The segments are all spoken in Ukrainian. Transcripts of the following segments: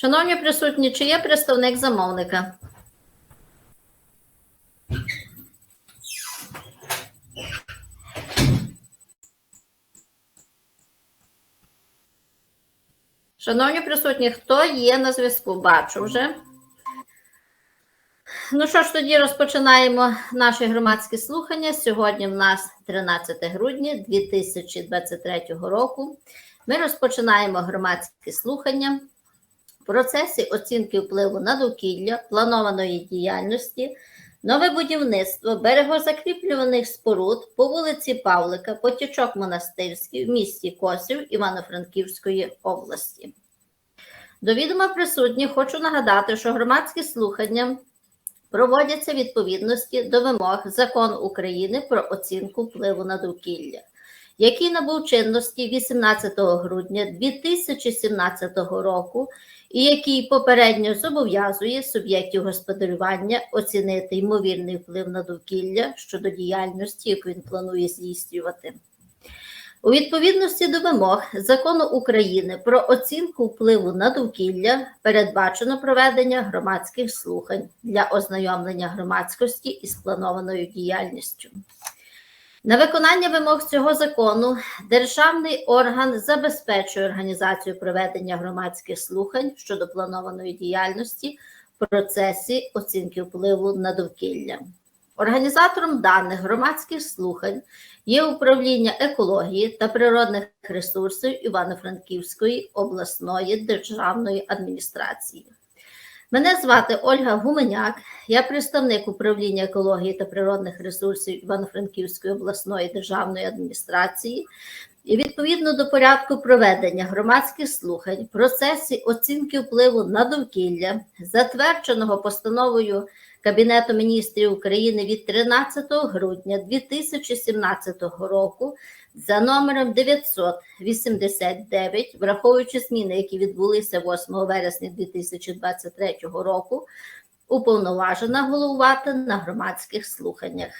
Шановні присутні, чи є представник замовника? Шановні присутні, хто є на зв'язку? Бачу вже. Ну що ж, тоді розпочинаємо наші громадські слухання. Сьогодні в нас 13 грудня 2023 року. Ми розпочинаємо громадські слухання процесі оцінки впливу на довкілля, планованої діяльності, нове будівництво берегозакріплюваних споруд по вулиці Павлика, Потічок Монастирський в місті Косів Івано-Франківської області. До відома присутніх хочу нагадати, що громадські слухання проводяться відповідності до вимог Закону України про оцінку впливу на довкілля, який набув чинності 18 грудня 2017 року, і який попередньо зобов'язує суб'єктів господарювання оцінити ймовірний вплив на довкілля щодо діяльності, яку він планує здійснювати. У відповідності до вимог закону України про оцінку впливу на довкілля передбачено проведення громадських слухань для ознайомлення громадськості із планованою діяльністю. На виконання вимог цього закону державний орган забезпечує організацію проведення громадських слухань щодо планованої діяльності в процесі оцінки впливу на довкілля. Організатором даних громадських слухань є управління екології та природних ресурсів Івано-Франківської обласної державної адміністрації. Мене звати Ольга Гуменяк, я представник управління екології та природних ресурсів Івано-Франківської обласної державної адміністрації. І відповідно до порядку проведення громадських слухань процесі оцінки впливу на довкілля, затвердженого постановою Кабінету міністрів України від 13 грудня 2017 року за номером 989, враховуючи зміни, які відбулися 8 вересня 2023 року, уповноважена головувати на громадських слуханнях.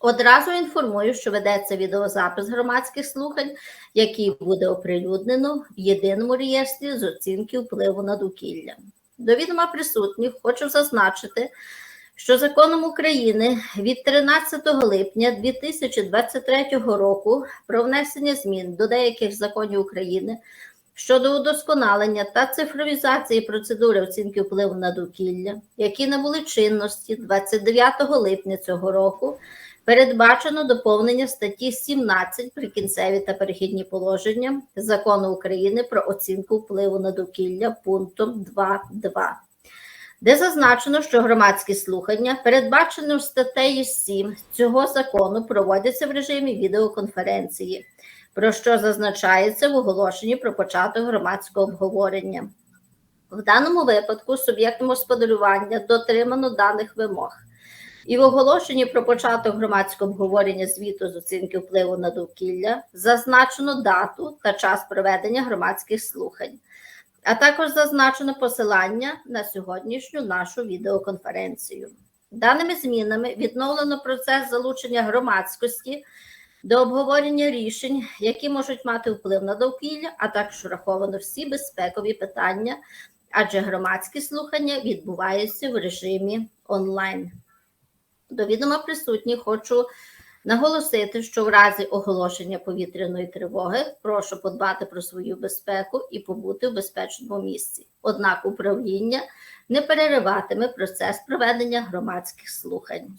Одразу інформую, що ведеться відеозапис громадських слухань, який буде оприлюднено в єдиному реєстрі з оцінки впливу на довкілля. До відома присутніх хочу зазначити, що законом України від 13 липня 2023 року про внесення змін до деяких законів України щодо удосконалення та цифровізації процедури оцінки впливу на довкілля, які набули чинності 29 липня цього року. Передбачено доповнення статті 17 прикінцеві та перехідні положення закону України про оцінку впливу на довкілля пунктом 2.2, де зазначено, що громадські слухання, передбачені статтею 7 цього закону, проводяться в режимі відеоконференції, про що зазначається в оголошенні про початок громадського обговорення. В даному випадку суб'єктом господарювання дотримано даних вимог. І в оголошенні про початок громадського обговорення звіту з оцінки впливу на довкілля зазначено дату та час проведення громадських слухань, а також зазначено посилання на сьогоднішню нашу відеоконференцію. Даними змінами відновлено процес залучення громадськості до обговорення рішень, які можуть мати вплив на довкілля, а також враховано всі безпекові питання, адже громадські слухання відбуваються в режимі онлайн. До відома присутніх хочу наголосити, що в разі оголошення повітряної тривоги прошу подбати про свою безпеку і побути в безпечному місці. Однак управління не перериватиме процес проведення громадських слухань.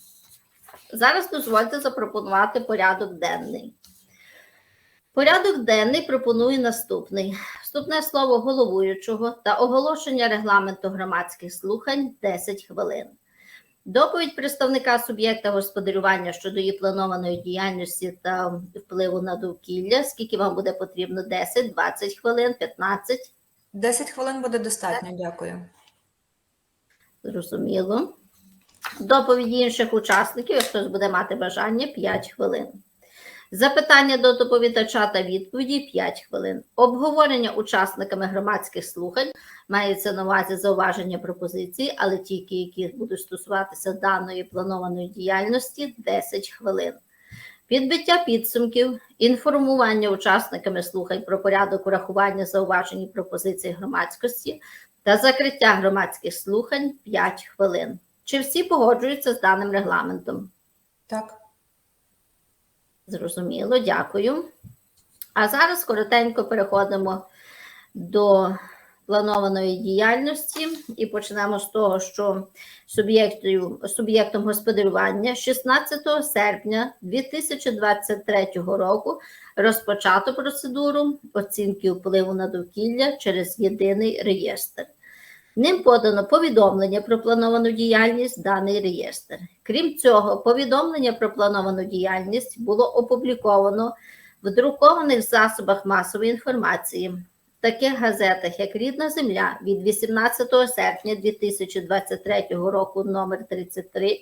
Зараз дозвольте запропонувати порядок денний. Порядок денний пропоную наступний: вступне слово головуючого та оголошення регламенту громадських слухань 10 хвилин. Доповідь представника суб'єкта господарювання щодо її планованої діяльності та впливу на довкілля. Скільки вам буде потрібно? 10, 20 хвилин, 15? 10 хвилин буде достатньо, дякую. Зрозуміло. Доповіді інших учасників, якщо хтось буде мати бажання, 5 хвилин. Запитання до доповідача та відповіді 5 хвилин. Обговорення учасниками громадських слухань мається на увазі зауваження пропозиції, але тільки які будуть стосуватися даної планованої діяльності 10 хвилин. Підбиття підсумків, інформування учасниками слухань про порядок урахування зауважень і пропозицій громадськості та закриття громадських слухань 5 хвилин. Чи всі погоджуються з даним регламентом? Так. Зрозуміло, дякую. А зараз коротенько переходимо до планованої діяльності і почнемо з того, що суб'єктом господарювання 16 серпня 2023 року розпочато процедуру оцінки впливу на довкілля через єдиний реєстр. Ним подано повідомлення про плановану діяльність в даний реєстр. Крім цього, повідомлення про плановану діяльність було опубліковано в друкованих засобах масової інформації, в таких газетах, як Рідна Земля від 18 серпня 2023 року номер 33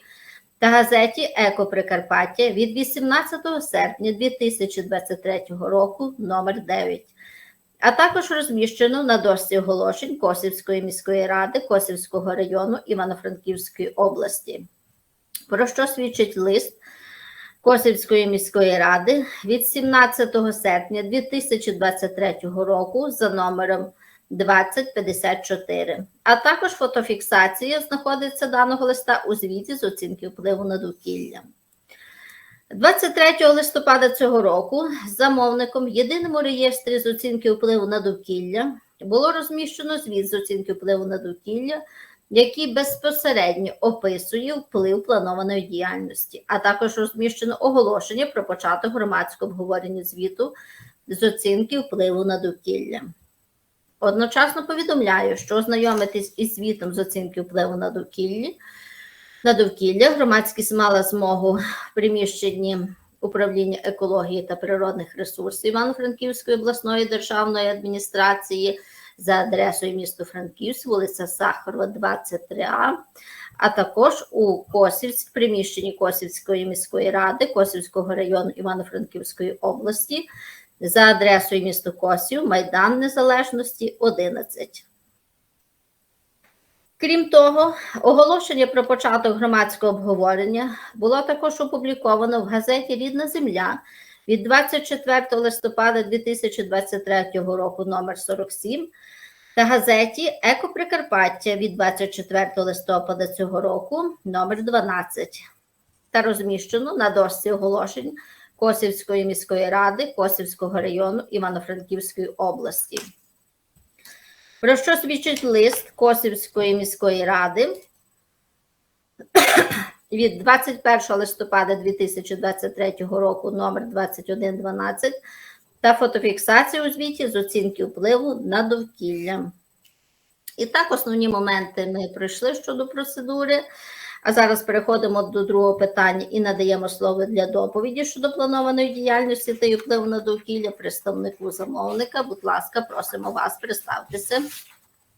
та газеті Еко Прикарпаття від 18 серпня 2023 року номер 9 а також розміщено на дошці оголошень Косівської міської ради Косівського району Івано-Франківської області, про що свідчить лист Косівської міської ради від 17 серпня 2023 року за номером 2054, а також фотофіксація знаходиться даного листа у звіті з оцінки впливу на довкілля. 23 листопада цього року замовником в єдиному реєстрі з оцінки впливу на довкілля було розміщено звіт з оцінки впливу на довкілля, який безпосередньо описує вплив планованої діяльності, а також розміщено оголошення про початок громадського обговорення звіту з оцінки впливу на довкілля. Одночасно повідомляю, що ознайомитись із звітом з оцінки впливу на довкілля на довкілля громадськість мала змогу в приміщенні управління екології та природних ресурсів Івано-Франківської обласної державної адміністрації за адресою місто Франківськ, вулиця Сахарова, 23А, а також у Косівськ, приміщенні Косівської міської ради Косівського району Івано-Франківської області за адресою місто Косів, Майдан Незалежності, 11. Крім того, оголошення про початок громадського обговорення було також опубліковано в газеті Рідна Земля від 24 листопада 2023 року номер 47 та газеті Еко Прикарпаття від 24 листопада цього року номер 12 та розміщено на дошці оголошень Косівської міської ради Косівського району Івано-Франківської області про що свідчить лист Косівської міської ради від 21 листопада 2023 року номер 2112 та фотофіксація у звіті з оцінки впливу на довкілля. І так, основні моменти ми пройшли щодо процедури. А зараз переходимо до другого питання і надаємо слово для доповіді щодо планованої діяльності та її впливу на довкілля представнику замовника. Будь ласка, просимо вас представтеся.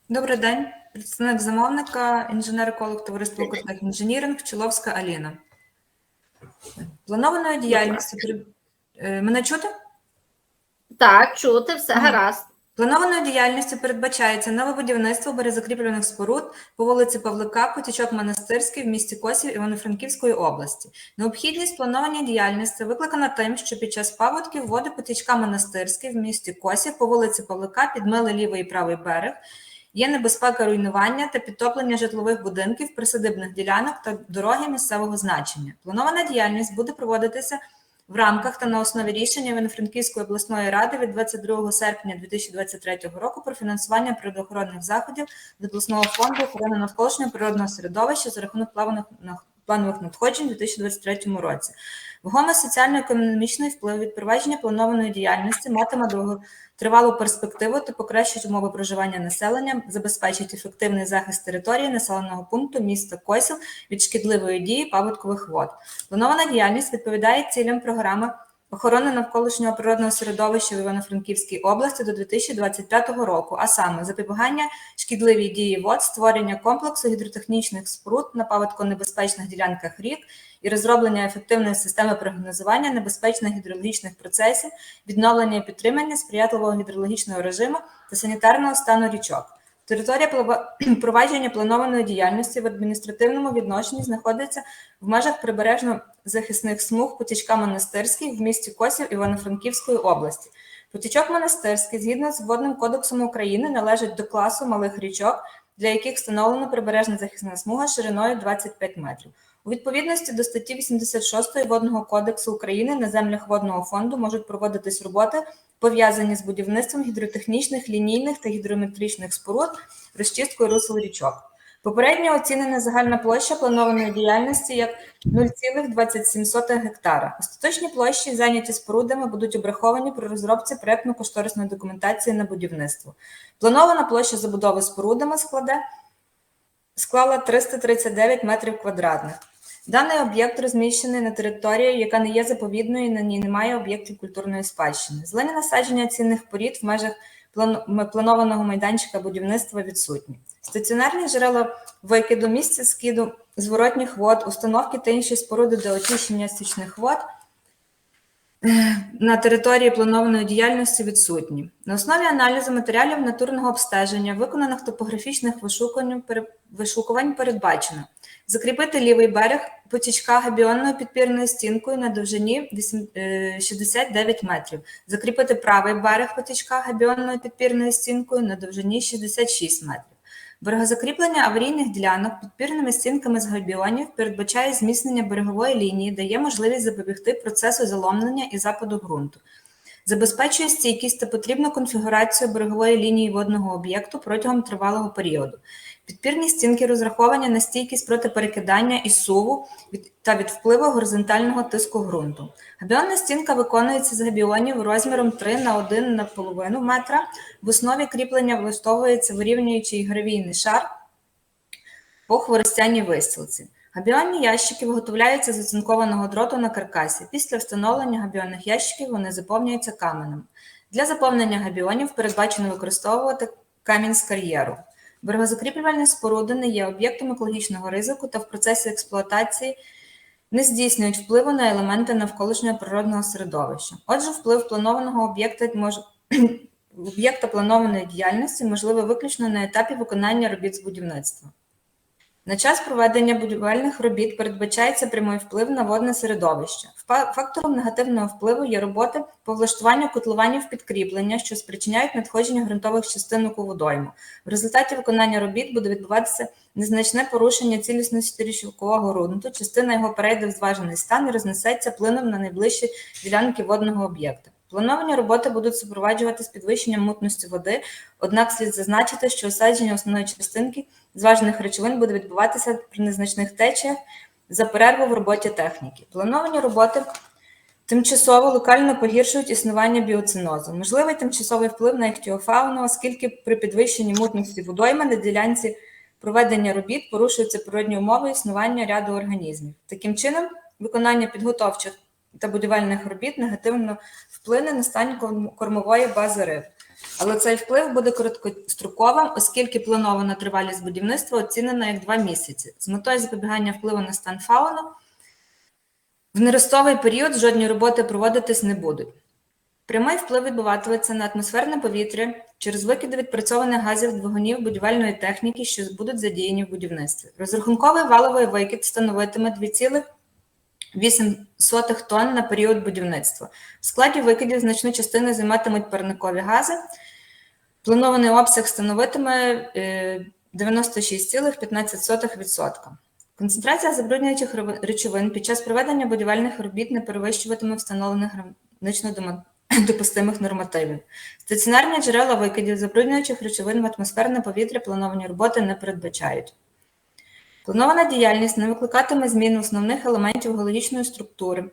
Добрий день. Представник замовника, інженер-еколог товариства «Укртех інженіринг, Чоловська Аліна. Планованою діяльністю Е, мене чути? Так, чути, все гаразд. Планованою діяльністю передбачається нове будівництво березокріплених споруд по вулиці Павлика, Потічок Монастирський в місті Косів Івано-Франківської області. Необхідність планування діяльності викликана тим, що під час паводків води Потічка Монастирський в місті Косів по вулиці Павлика підмили лівий і правий берег. Є небезпека руйнування та підтоплення житлових будинків, присадибних ділянок та дороги місцевого значення. Планована діяльність буде проводитися в рамках та на основі рішення Івано-Франківської обласної ради від 22 серпня 2023 року про фінансування природоохоронних заходів з обласного фонду охорони навколишнього природного середовища за рахунок плаваних планових надходжень у 2023 році. Вагома соціально-економічний вплив від провадження планованої діяльності матиме довготривалу перспективу та покращить умови проживання населення, забезпечить ефективний захист території населеного пункту міста Косів від шкідливої дії паводкових вод. Планована діяльність відповідає цілям програми охорони навколишнього природного середовища в Івано-Франківській області до 2025 року, а саме запобігання шкідливій дії вод, створення комплексу гідротехнічних споруд на паводконебезпечних ділянках рік і розроблення ефективної системи прогнозування небезпечних гідрологічних процесів, відновлення і підтримання сприятливого гідрологічного режиму та санітарного стану річок. Територія провадження планованої діяльності в адміністративному відношенні знаходиться в межах прибережно-захисних смуг потічка Монастирський в місті Косів Івано-Франківської області. Потічок монастирський, згідно з Водним кодексом України, належить до класу малих річок, для яких встановлено прибережна захисна смуга шириною 25 метрів. У відповідності до статті 86 Водного кодексу України на землях водного фонду можуть проводитись роботи, пов'язані з будівництвом гідротехнічних, лінійних та гідрометричних споруд, розчисткою русел річок. Попередньо оцінена загальна площа планованої діяльності як 0,27 гектара. Остаточні площі, зайняті спорудами, будуть обраховані при розробці проєктно-кошторисної документації на будівництво. Планована площа забудови спорудами складе склала 339 метрів квадратних. Даний об'єкт розміщений на території, яка не є заповідною, і на ній немає об'єктів культурної спадщини. Зелені насадження цінних порід в межах планованого майданчика будівництва відсутні. Стаціонарні джерела викиду, місця скиду зворотніх вод, установки та інші споруди для очищення стічних вод на території планованої діяльності відсутні. На основі аналізу матеріалів натурного обстеження, виконаних топографічних вишукувань передбачено закріпити лівий берег потічка габіонною підпірною стінкою на довжині е, 69 метрів, закріпити правий берег потічка габіонною підпірною стінкою на довжині 66 метрів. Берегозакріплення аварійних ділянок підпірними стінками з габіонів передбачає зміцнення берегової лінії, дає можливість запобігти процесу заломлення і западу ґрунту. Забезпечує стійкість та потрібну конфігурацію берегової лінії водного об'єкту протягом тривалого періоду. Підпірні стінки розраховані на стійкість проти перекидання і суву та від впливу горизонтального тиску ґрунту. Габіонна стінка виконується з габіонів розміром 3 на 1 на половину метра. В основі кріплення влаштовується вирівнюючий гравійний шар по хворостяній вистілці. Габіонні ящики виготовляються з оцинкованого дроту на каркасі. Після встановлення габіонних ящиків вони заповнюються каменем. Для заповнення габіонів передбачено використовувати камінь з кар'єру. Берегозакріплювальні споруди не є об'єктом екологічного ризику та в процесі експлуатації не здійснюють впливу на елементи навколишнього природного середовища. Отже, вплив планованого об'єкта може об'єкта планованої діяльності можливо виключно на етапі виконання робіт з будівництва. На час проведення будівельних робіт передбачається прямий вплив на водне середовище. Фа- Фактором негативного впливу є роботи по влаштуванню котлованів підкріплення, що спричиняють надходження ґрунтових частинок у водойму. В результаті виконання робіт буде відбуватися незначне порушення цілісності річкового ґрунту, частина його перейде в зважений стан і рознесеться плином на найближчі ділянки водного об'єкта. Плановані роботи будуть супроводжувати з підвищенням мутності води, однак слід зазначити, що осадження основної частинки зважених речовин буде відбуватися при незначних течіях за перерву в роботі техніки. Плановані роботи тимчасово локально погіршують існування біоцинозу. Можливий тимчасовий вплив на іхтіофауну, оскільки при підвищенні мутності водойми на ділянці проведення робіт порушуються природні умови існування ряду організмів. Таким чином, виконання підготовчих та будівельних робіт негативно вплине на стан корм- кормової бази риб. Але цей вплив буде короткостроковим, оскільки планована тривалість будівництва оцінена як два місяці. З метою запобігання впливу на стан фауну в неростовий період жодні роботи проводитись не будуть. Прямий вплив відбуватиметься на атмосферне повітря через викиди відпрацьованих газів двигунів будівельної техніки, що будуть задіяні в будівництві. Розрахунковий валовий викид становитиме 2,8 тонн на період будівництва. В складі викидів значну частину займатимуть парникові гази. Планований обсяг становитиме е, 96,15%. Концентрація забруднюючих речовин під час проведення будівельних робіт не перевищуватиме встановлених гранично допустимих нормативів. Стаціонарні джерела викидів забруднюючих речовин в атмосферне повітря плановані роботи не передбачають. Планована діяльність не викликатиме змін основних елементів геологічної структури,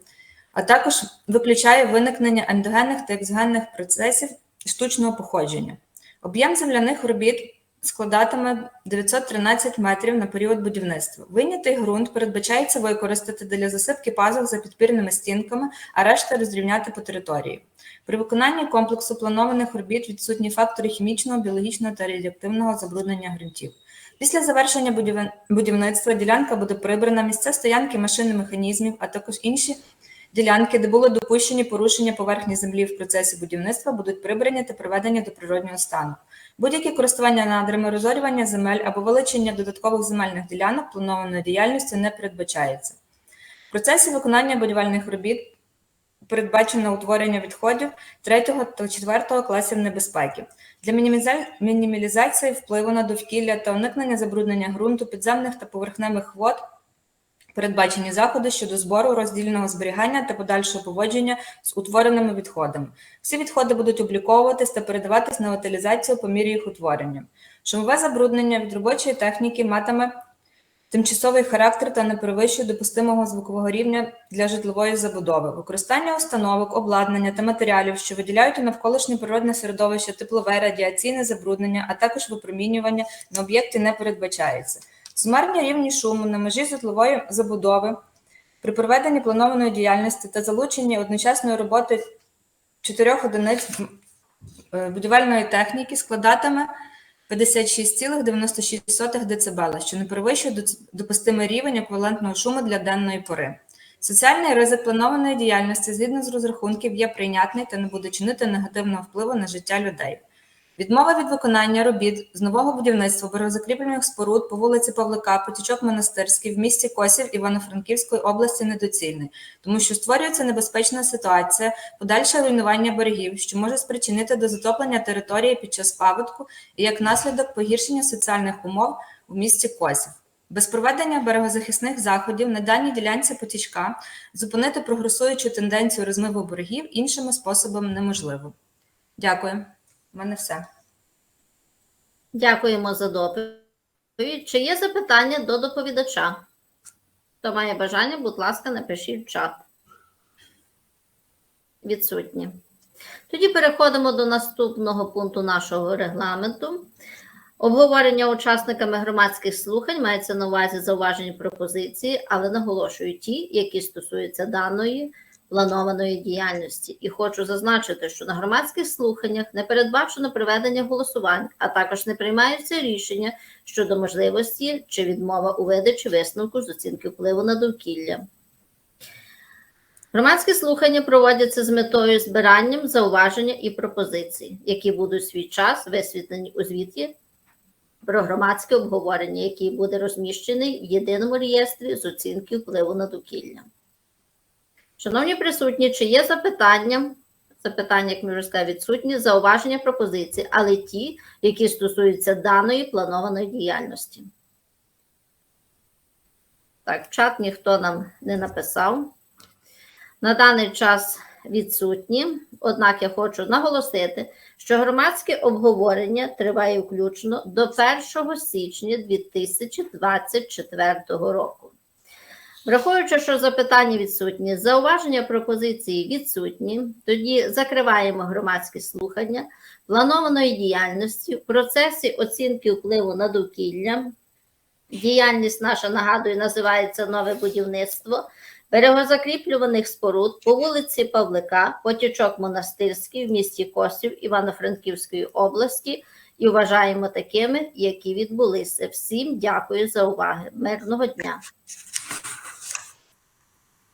а також виключає виникнення ендогенних та екзогенних процесів штучного походження. Об'єм земляних робіт складатиме 913 метрів на період будівництва. Вийнятий ґрунт передбачається використати для засипки пазух за підпірними стінками, а решта розрівняти по території. При виконанні комплексу планованих робіт відсутні фактори хімічного, біологічного та радіоактивного забруднення ґрунтів. Після завершення будівництва ділянка буде прибрана місця стоянки машин і механізмів, а також інші ділянки, де були допущені порушення поверхні землі в процесі будівництва, будуть прибрані та приведені до природнього стану. Будь-які користування надрами, розорювання земель або вилучення додаткових земельних ділянок планованої діяльності не передбачається. В процесі виконання будівельних робіт передбачено утворення відходів 3 та 4 класів небезпеки для мініміза- мінімалізації впливу на довкілля та уникнення забруднення ґрунту, підземних та поверхневих вод. Передбачені заходи щодо збору, роздільного зберігання та подальшого поводження з утвореними відходами. Всі відходи будуть обліковуватись та передаватись на утилізацію по мірі їх утворення. Шумове забруднення від робочої техніки матиме тимчасовий характер та не перевищує допустимого звукового рівня для житлової забудови. Використання установок, обладнання та матеріалів, що виділяють у навколишнє природне середовище теплове, радіаційне забруднення, а також випромінювання на об'єкті не передбачається. Сумарні рівні шуму на межі житлової забудови при проведенні планованої діяльності та залученні одночасної роботи чотирьох одиниць е, будівельної техніки складатиме 56,96 дБ, що не перевищує допустимий рівень еквівалентного шуму для денної пори. Соціальний ризик планованої діяльності згідно з розрахунків є прийнятний та не буде чинити негативного впливу на життя людей. Відмова від виконання робіт з нового будівництва берегозакріплених споруд по вулиці Павлика, Потічок Монастирський в місті Косів Івано-Франківської області недоцільний, тому що створюється небезпечна ситуація, подальше руйнування берегів, що може спричинити до затоплення території під час паводку і як наслідок погіршення соціальних умов у місті Косів. Без проведення берегозахисних заходів на даній ділянці потічка зупинити прогресуючу тенденцію розмиву берегів іншими способами неможливо. Дякую. У мене все. Дякуємо за доповідь. Чи є запитання до доповідача? Хто має бажання, будь ласка, напишіть в чат. Відсутні. Тоді переходимо до наступного пункту нашого регламенту. Обговорення учасниками громадських слухань мається на увазі зауважені пропозиції, але наголошую ті, які стосуються даної планованої діяльності. І хочу зазначити, що на громадських слуханнях не передбачено проведення голосувань, а також не приймаються рішення щодо можливості чи відмова у видачі висновку з оцінки впливу на довкілля. Громадські слухання проводяться з метою збиранням зауваження і пропозицій, які будуть в свій час висвітлені у звіті про громадське обговорення, який буде розміщений в єдиному реєстрі з оцінки впливу на довкілля. Шановні присутні, чи є запитання? Запитання, як ми вже сказали, відсутні, зауваження пропозиції, але ті, які стосуються даної планованої діяльності. Так, в чат ніхто нам не написав. На даний час відсутні, однак я хочу наголосити, що громадське обговорення триває включно до 1 січня 2024 року. Враховуючи, що запитання відсутні, зауваження пропозиції відсутні, тоді закриваємо громадські слухання планованої діяльності в процесі оцінки впливу на довкілля. Діяльність наша, нагадую, називається нове будівництво берегозакріплюваних споруд по вулиці Павлика, потічок Монастирський в місті Косів Івано-Франківської області і вважаємо такими, які відбулися. Всім дякую за увагу. Мирного дня!